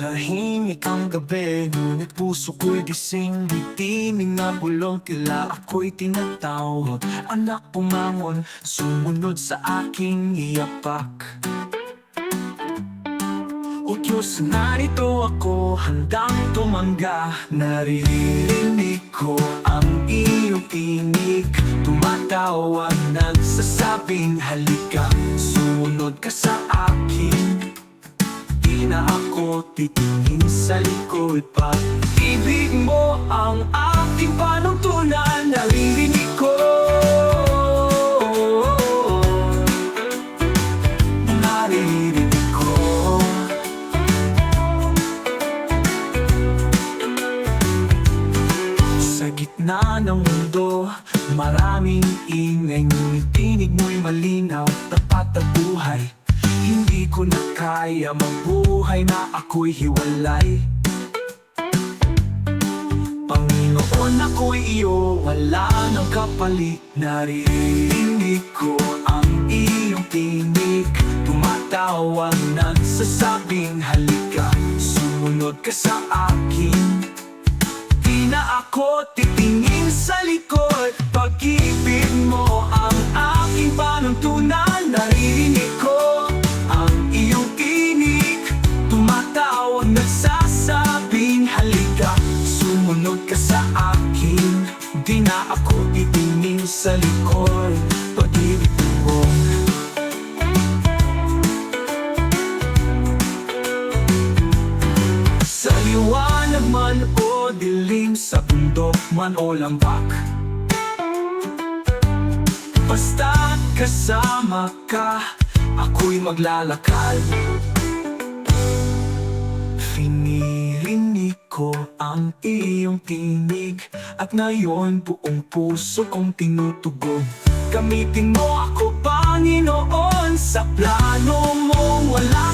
tahimik ang gabi Ngunit puso ko'y gising. Di tining na bulong Tila ako'y tinatawag. Anak pumangon Sumunod sa aking iyapak. O Diyos, narito ako Handang tumangga. Naririnig ko ang iyong tinig. Tumatawag Nagsasabing halika Sumunod ka sa akin titingin sa likod pa. Ibig mo ang aking panuntunan Naririnig ko. Naririnig ko. Sa gitna ng mundo Maraming ingay Ngunit tinig mo'y malinaw ko na kaya mabuhay Na ako'y hiwalay. Panginoon ako'y iyo Wala nang kapalit Naririnig ko ang iyong tinig. Tumatawag nagsasabing halika Sumunod ka sa akin. Di na ako titingin sa likod. Pag-ibig mo na ako titingin sa likod. Pag-ibig mo. Sa liwanag man o dilim Sa bundok man o lambak. Basta kasama ka Ako'y maglalakad ang iyong tinig. At ngayon buong puso kong tinutugog Gamitin mo ako Panginoon Sa plano mong wala